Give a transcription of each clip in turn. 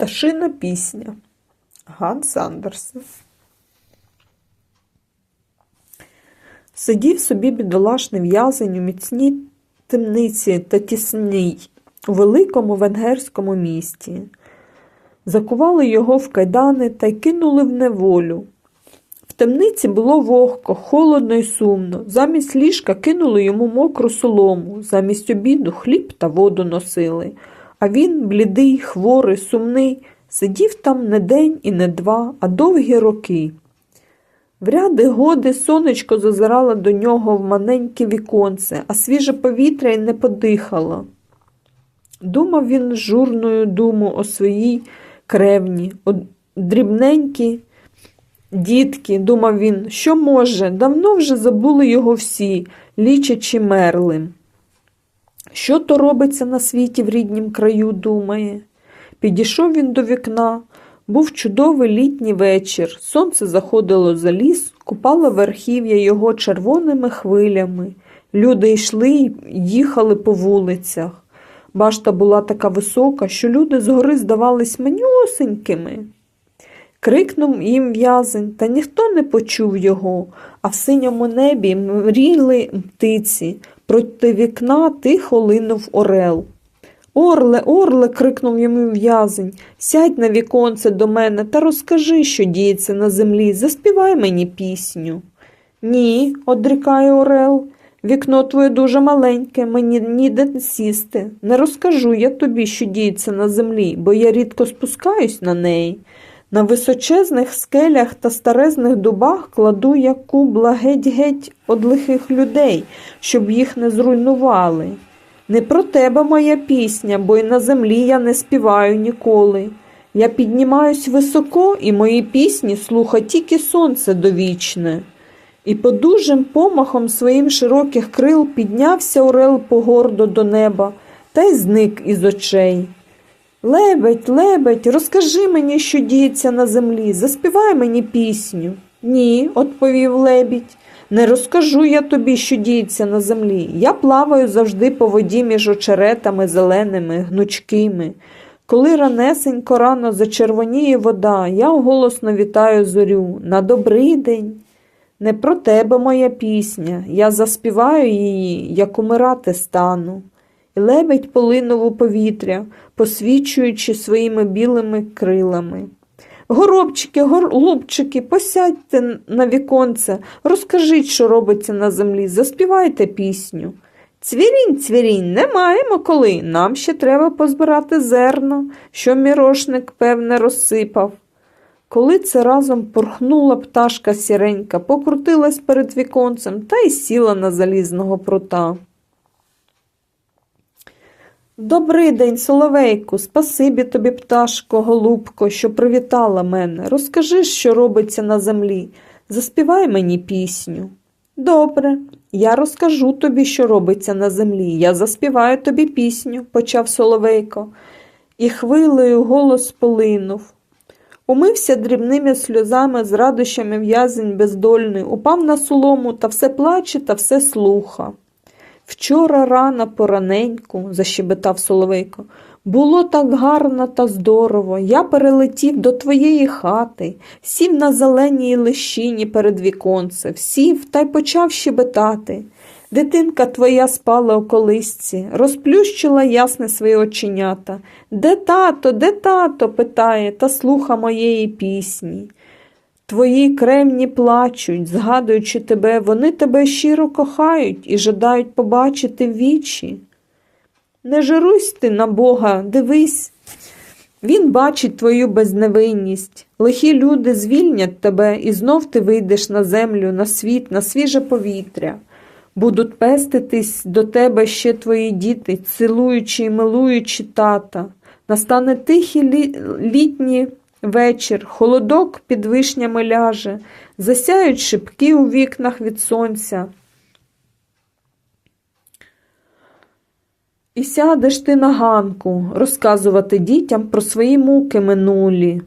Пташина пісня Ганс Андерсен. Сидів собі бідолашний в'язень у міцній темниці та тісній у великому венгерському місті. Закували його в кайдани та й кинули в неволю. В темниці було вогко, холодно й сумно. Замість ліжка кинули йому мокру солому, замість обіду хліб та воду носили. А він, блідий, хворий, сумний, сидів там не день і не два, а довгі роки. В ряди годи сонечко зазирало до нього в маленьке віконце, а свіже повітря й не подихало. Думав він журною думу о своїй кревні, о дрібненькі дітки, думав він, що може, давно вже забули його всі, лічачи мерлим. Що то робиться на світі в ріднім краю, думає. Підійшов він до вікна. Був чудовий літній вечір. Сонце заходило за ліс, купало верхів'я його червоними хвилями. Люди йшли й їхали по вулицях. Башта була така висока, що люди згори здавались манюсенькими. Крикнув їм в'язень, та ніхто не почув його, а в синьому небі мріли птиці. Проти вікна тихо линув орел. Орле, орле, крикнув йому в'язень, сядь на віконце до мене та розкажи, що діється на землі, заспівай мені пісню. Ні, одрікає Орел, вікно твоє дуже маленьке, мені ніде сісти. Не розкажу я тобі, що діється на землі, бо я рідко спускаюсь на неї. На височезних скелях та старезних дубах кладу я кубла геть-геть од лихих людей, щоб їх не зруйнували. Не про тебе моя пісня, бо й на землі я не співаю ніколи. Я піднімаюсь високо, і мої пісні слуха тільки сонце довічне. І подужим помахом своїм широких крил піднявся орел погордо до неба та й зник із очей. Лебедь, лебедь, розкажи мені, що діється на землі, заспівай мені пісню. Ні, відповів лебідь. Не розкажу я тобі, що діється на землі. Я плаваю завжди по воді між очеретами зеленими, гнучкими. Коли ранесенько рано зачервоніє вода, я голосно вітаю зорю на добрий день. Не про тебе моя пісня, я заспіваю її, як умирати стану. Лебедь полинув у повітря, посвічуючи своїми білими крилами. Горобчики, голубчики, посядьте на віконце, розкажіть, що робиться на землі, заспівайте пісню. Цвірінь, цвірінь, не маємо коли. Нам ще треба позбирати зерно, що мірошник, певне, розсипав. Коли це разом порхнула пташка сіренька, покрутилась перед віконцем та й сіла на залізного прута. Добрий день, соловейку, спасибі тобі, пташко, голубко, що привітала мене. Розкажи, що робиться на землі. Заспівай мені пісню. Добре, я розкажу тобі, що робиться на землі. Я заспіваю тобі пісню, почав соловейко, і хвилею голос полинув. Умився дрібними сльозами з радощами в'язень бездольний, упав на солому та все плаче та все слуха. Вчора рано пораненьку, защебетав Соловейко, було так гарно та здорово. Я перелетів до твоєї хати, сів на зеленій лищині перед віконцем, сів та й почав щебетати. Дитинка твоя спала у колисці, розплющила ясне свої оченята. Де тато, де тато? питає та слуха моєї пісні. Твої кремні плачуть, згадуючи тебе, вони тебе щиро кохають і жадають побачити вічі. Не жирусь ти на Бога, дивись. Він бачить твою безневинність. Лихі люди звільнять тебе, і знов ти вийдеш на землю, на світ, на свіже повітря. Будуть пеститись до тебе ще твої діти, цілуючи і милуючи тата. Настане тихі лі... літні вечір, холодок під вишнями ляже, засяють шибки у вікнах від сонця. І сядеш ти на ганку розказувати дітям про свої муки минулі,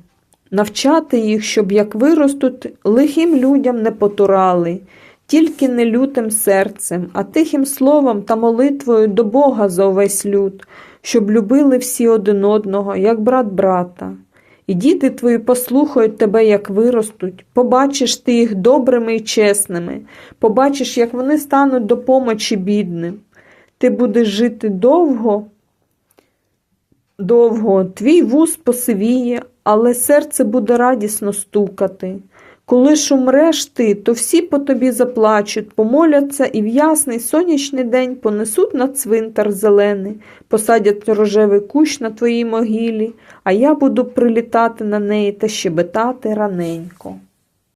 навчати їх, щоб як виростуть, лихим людям не потурали, тільки не лютим серцем, а тихим словом та молитвою до Бога за увесь люд, щоб любили всі один одного, як брат брата. І діти твої послухають тебе, як виростуть, побачиш ти їх добрими і чесними, побачиш, як вони стануть до помочі бідним. Ти будеш жити довго, довго, твій вуз посивіє, але серце буде радісно стукати. Коли ж умреш ти, то всі по тобі заплачуть, помоляться і в ясний сонячний день понесуть на цвинтар зелений, посадять рожевий кущ на твоїй могилі, а я буду прилітати на неї та щебетати раненько.